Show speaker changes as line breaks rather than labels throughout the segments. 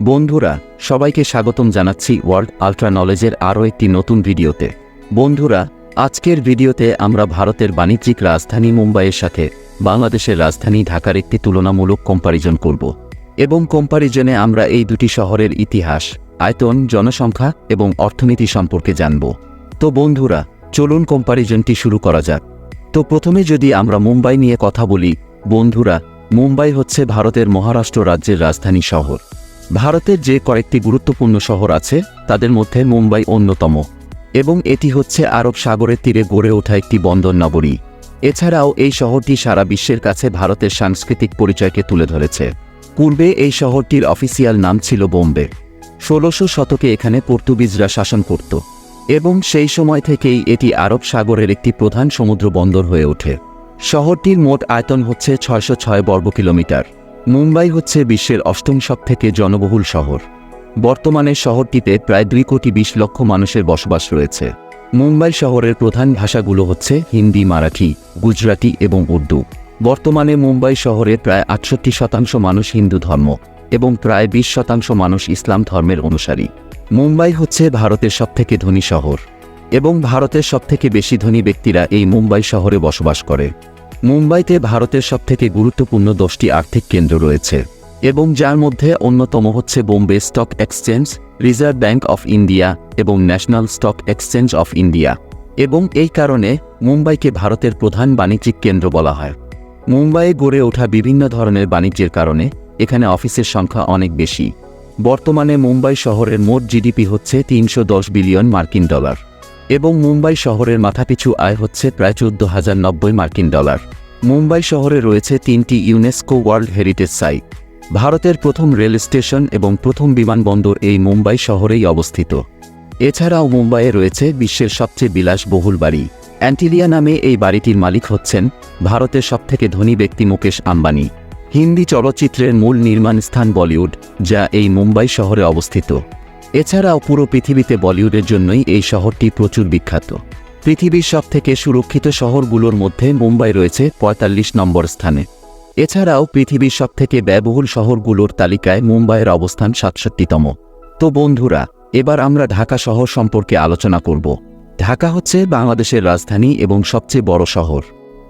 বন্ধুরা, সবাইকে স্বাগতম জানাচ্ছি ওয়ার্ল্ড আলট্রা নলেজের আরও একটি নতুন ভিডিওতে। বন্ধুরা, আজকের ভিডিওতে আমরা ভারতের বাণিজ্যিক রাজধানী মুম্বাইয়ের সাথে বাংলাদেশের রাজধানী ঢাকার একটি তুলনামূলক কম্পারিজন করব। এবং কম্পারিজনে আমরা এই দুটি শহরের ইতিহাস, আয়তন, জনসংখ্যা এবং অর্থনীতি সম্পর্কে জানব। তো বন্ধুরা, চলুন কম্পারিজনটি শুরু করা যাক। তো প্রথমে যদি আমরা মুম্বাই নিয়ে কথা বলি, বন্ধুরা, মুম্বাই হচ্ছে ভারতের মহারাষ্ট্র রাজ্যের রাজধানী শহর। ভারতের যে কয়েকটি গুরুত্বপূর্ণ শহর আছে, তাদের মধ্যে মুম্বাই অন্যতম। এবং এটি হচ্ছে আরব সাগরের তীরে গড়ে ওঠা একটি বন্দর নগরী। এছাড়াও এই শহরটি সারা বিশ্বের কাছে ভারতের সাংস্কৃতিক পরিচয়কে তুলে ধরেছে। পূর্বে এই শহরটির অফিসিয়াল নাম ছিল বোম্বে। ষোলোশো শতকে এখানে পর্তুগিজরা শাসন করত। এবং সেই সময় থেকেই এটি আরব সাগরের একটি প্রধান সমুদ্র বন্দর হয়ে ওঠে। শহরটির মোট আয়তন হচ্ছে ছয়শো ছয় বর্গ কিলোমিটার মুম্বাই হচ্ছে বিশ্বের অষ্টম সবথেকে জনবহুল শহর। বর্তমানে শহরটিতে প্রায় দুই কোটি বিশ লক্ষ মানুষের বসবাস রয়েছে। মুম্বাই শহরের প্রধান ভাষাগুলো হচ্ছে হিন্দি, মারাঠি, গুজরাটি এবং উর্দু। বর্তমানে মুম্বাই শহরে প্রায় আটষট্টি শতাংশ মানুষ হিন্দু ধর্ম এবং প্রায় বিশ শতাংশ মানুষ ইসলাম ধর্মের অনুসারী। মুম্বাই হচ্ছে ভারতের সবথেকে ধনী শহর এবং ভারতের সবথেকে বেশি ধনী ব্যক্তিরা এই মুম্বাই শহরে বসবাস করে। মুম্বাইতে ভারতের সবথেকে গুরুত্বপূর্ণ দশটি আর্থিক কেন্দ্র রয়েছে এবং যার মধ্যে অন্যতম হচ্ছে Bombay stock exchange, reserve bank of India এবং national stock exchange of India এবং এই কারণে মুম্বাইকে ভারতের প্রধান বাণিজ্যিক কেন্দ্র বলা হয়। মুম্বাইয়ে গড়ে ওঠা বিভিন্ন ধরনের বাণিজ্যের কারণে এখানে অফিসের সংখ্যা অনেক বেশি। বর্তমানে মুম্বাই শহরের মোট জিডিপি হচ্ছে তিনশো দশ বিলিয়ন মার্কিন ডলার। এবং মুম্বাই শহরের মাথাপিছু আয় হচ্ছে প্রায় চোদ্দ হাজার নব্বই মার্কিন ডলার। মুম্বাই শহরে রয়েছে তিনটি ইউনেস্কো ওয়ার্ল্ড হেরিটেজ সাইট। ভারতের প্রথম রেল স্টেশন এবং প্রথম বিমানবন্দর এই মুম্বাই শহরেই অবস্থিত। এছাড়াও মুম্বাইয়ে রয়েছে বিশ্বের সবচেয়ে বিলাসবহুল বাড়ি। অ্যান্টিলিয়া নামে এই বাড়িটির মালিক হচ্ছেন ভারতের সবথেকে ধনী ব্যক্তি মুকেশ আম্বানি। হিন্দি চলচ্চিত্রের মূল নির্মাণ স্থান বলিউড, যা এই মুম্বাই শহরে অবস্থিত। এছাড়াও পুরো পৃথিবীতে বলিউডের জন্যই এই শহরটি প্রচুর বিখ্যাত। পৃথিবীর সবথেকে সুরক্ষিত শহরগুলোর মধ্যে মুম্বাই রয়েছে পঁয়তাল্লিশ নম্বর স্থানে। এছাড়াও পৃথিবীর সবথেকে ব্যয়বহুল শহরগুলোর তালিকায় মুম্বাইয়ের অবস্থান সাতষট্টিতম। তো বন্ধুরা, এবার আমরা ঢাকা শহর সম্পর্কে আলোচনা করব। ঢাকা হচ্ছে বাংলাদেশের রাজধানী এবং সবচেয়ে বড় শহর।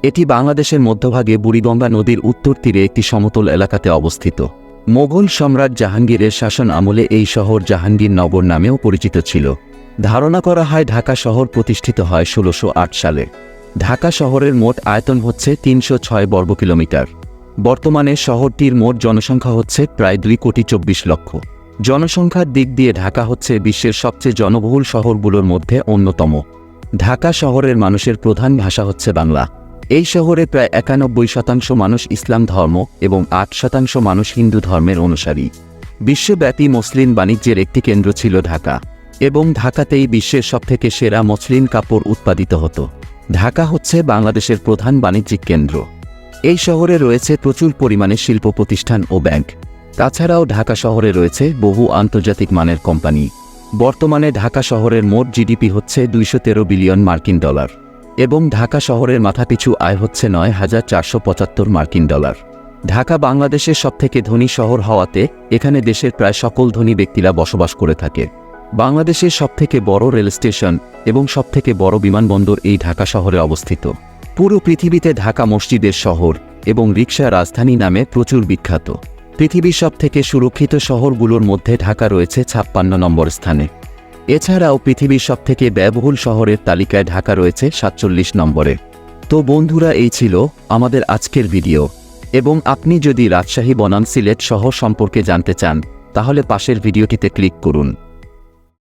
এটি বাংলাদেশের মধ্যভাগে বুড়িগঙ্গা নদীর উত্তর তীরে একটি সমতল এলাকাতে অবস্থিত। মোগল সম্রাট জাহাঙ্গীরের শাসন আমলে এই শহর জাহাঙ্গীর নগর নামেও পরিচিত ছিল। ধারণা করা হয় ঢাকা শহর প্রতিষ্ঠিত হয় ষোলোশো সালে। ঢাকা শহরের মোট আয়তন হচ্ছে তিনশো ছয় বর্গ কিলোমিটার। বর্তমানে শহরটির মোট জনসংখ্যা হচ্ছে প্রায় দুই কোটি চব্বিশ লক্ষ। জনসংখ্যার দিক দিয়ে ঢাকা হচ্ছে বিশ্বের সবচেয়ে জনবহুল শহরগুলোর মধ্যে অন্যতম। ঢাকা শহরের মানুষের প্রধান ভাষা হচ্ছে বাংলা। এই শহরে প্রায় একানব্বই শতাংশ মানুষ ইসলাম ধর্ম এবং আট শতাংশ মানুষ হিন্দু ধর্মের অনুসারী। বিশ্বব্যাপী মসলিন বাণিজ্যের একটি কেন্দ্র ছিল ঢাকা এবং ঢাকাতেই বিশ্বের সবথেকে সেরা মসলিন কাপড় উৎপাদিত হতো। ঢাকা হচ্ছে বাংলাদেশের প্রধান বাণিজ্যিক কেন্দ্র। এই শহরে রয়েছে প্রচুর পরিমাণে শিল্প প্রতিষ্ঠান ও ব্যাংক। তাছাড়াও ঢাকা শহরে রয়েছে বহু আন্তর্জাতিক মানের কোম্পানি। বর্তমানে ঢাকা শহরের মোট জিডিপি হচ্ছে দুইশো তেরো বিলিয়ন মার্কিন ডলার। এবং ঢাকা শহরের মাথাপিছু আয় হচ্ছে নয় হাজার চারশো পঁচাত্তর মার্কিন ডলার। ঢাকা বাংলাদেশের সবথেকে ধনী শহর হওয়াতে এখানে দেশের প্রায় সকল ধনী ব্যক্তিরা বসবাস করে থাকে। বাংলাদেশের সবথেকে বড় রেল স্টেশন এবং সবথেকে বড় বিমানবন্দর এই ঢাকা শহরে অবস্থিত। পুরো পৃথিবীতে ঢাকা মসজিদের শহর এবং রিক্সা রাজধানী নামে প্রচুর বিখ্যাত। পৃথিবীর সবথেকে সুরক্ষিত শহরগুলোর মধ্যে ঢাকা রয়েছে ছাপ্পান্ন নম্বর স্থানে। এছাড়াও পৃথিবীর সবথেকে ব্যয়বহুল শহরের তালিকায় ঢাকা রয়েছে সাতচল্লিশ নম্বরে। তো বন্ধুরা, এই ছিল আমাদের আজকের ভিডিও। এবং আপনি যদি রাজশাহী বনাম সিলেট শহর সম্পর্কে জানতে চান, তাহলে পাশের ভিডিওটিতে ক্লিক করুন।